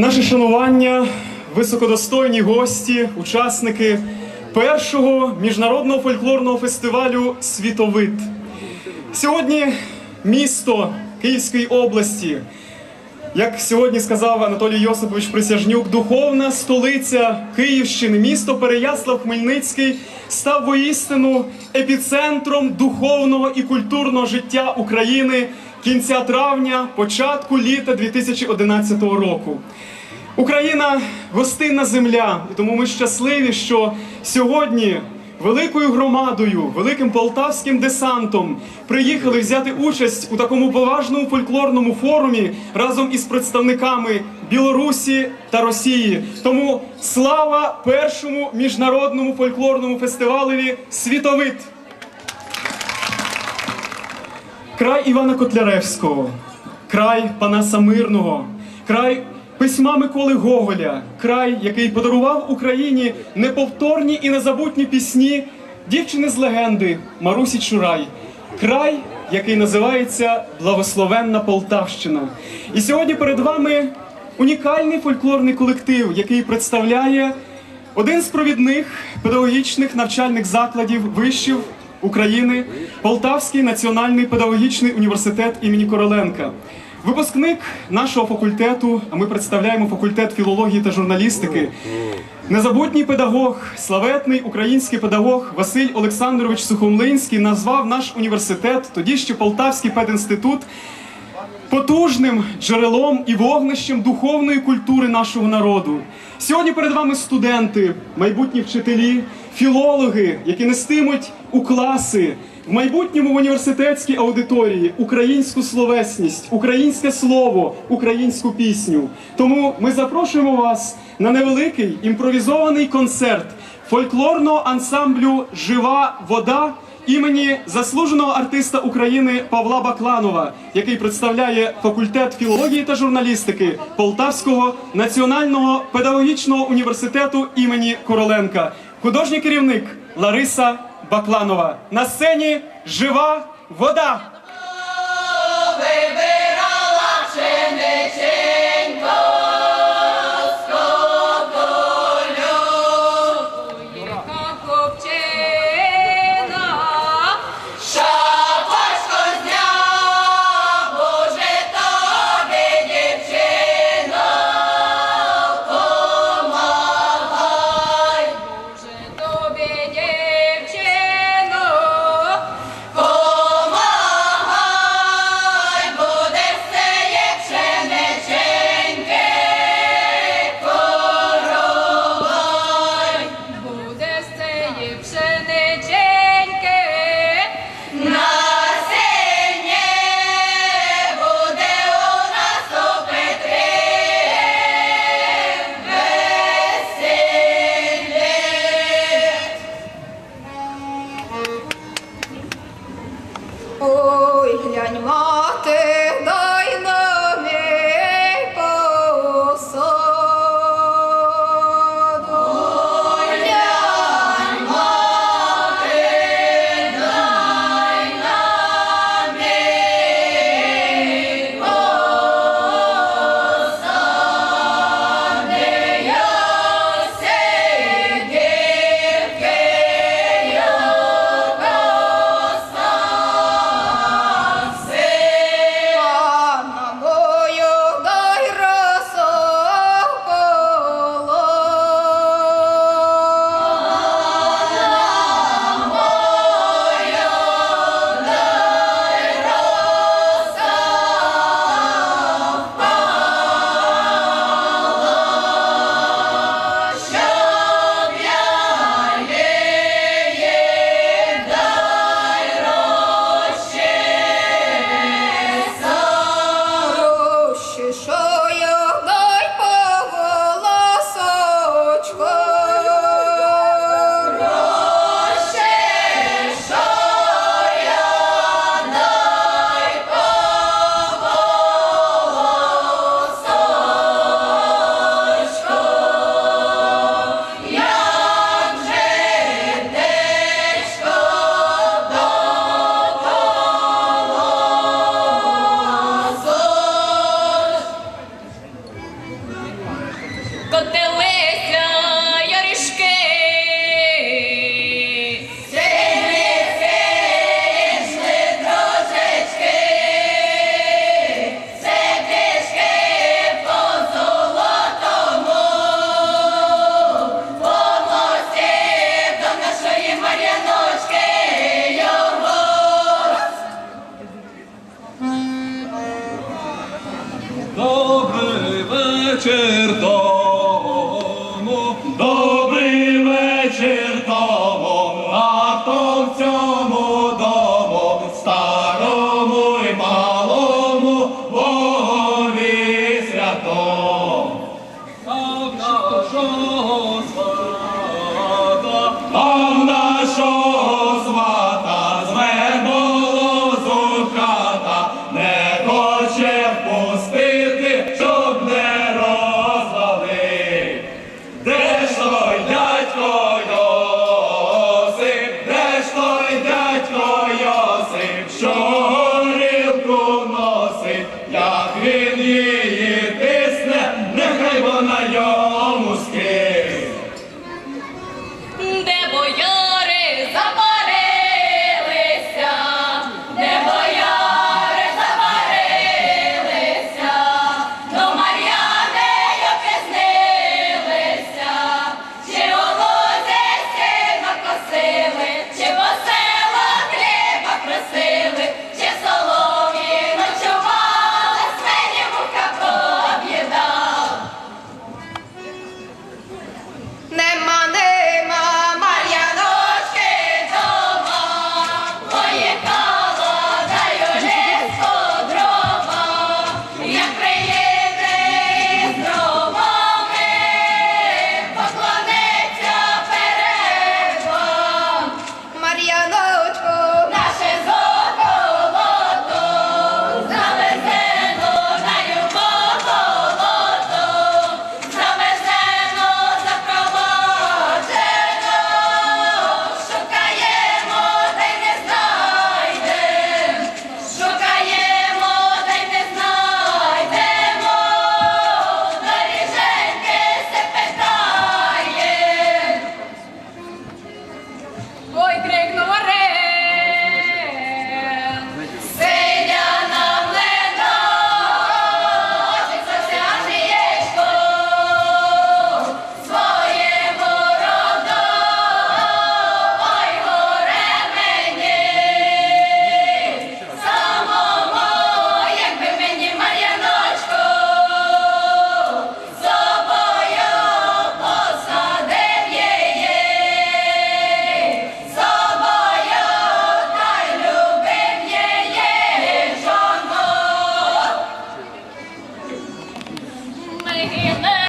Наше шанування, високодостойні гості, учасники першого міжнародного фольклорного фестивалю Світовид. Сьогодні місто Київської області, як сьогодні сказав Анатолій Йосипович Присяжнюк, духовна столиця Київщини, місто Переяслав Хмельницький став воістину епіцентром духовного і культурного життя України кінця травня, початку літа 2011 року. Україна гостинна земля, і тому ми щасливі, що сьогодні великою громадою, великим полтавським десантом приїхали взяти участь у такому поважному фольклорному форумі разом із представниками Білорусі та Росії. Тому слава першому міжнародному фольклорному фестивалеві Світовид! Край Івана Котляревського, край Панаса Мирного, край письма Миколи Гоголя, край, який подарував Україні неповторні і незабутні пісні дівчини з легенди Марусі Чурай, край, який називається Благословенна Полтавщина. І сьогодні перед вами унікальний фольклорний колектив, який представляє один з провідних педагогічних навчальних закладів вишів України Полтавський національний педагогічний університет імені Короленка. Випускник нашого факультету, а ми представляємо факультет філології та журналістики. Незабутній педагог, славетний український педагог Василь Олександрович Сухомлинський назвав наш університет, тоді ще Полтавський пединститут, потужним джерелом і вогнищем духовної культури нашого народу. Сьогодні перед вами студенти, майбутні вчителі, філологи, які нестимуть у класи в майбутньому в університетській аудиторії українську словесність, українське слово, українську пісню. Тому ми запрошуємо вас на невеликий імпровізований концерт фольклорного ансамблю Жива вода імені заслуженого артиста України Павла Бакланова, який представляє факультет філології та журналістики Полтавського національного педагогічного університету імені Короленка. Художній керівник Лариса Бакланова. На сцені жива вода.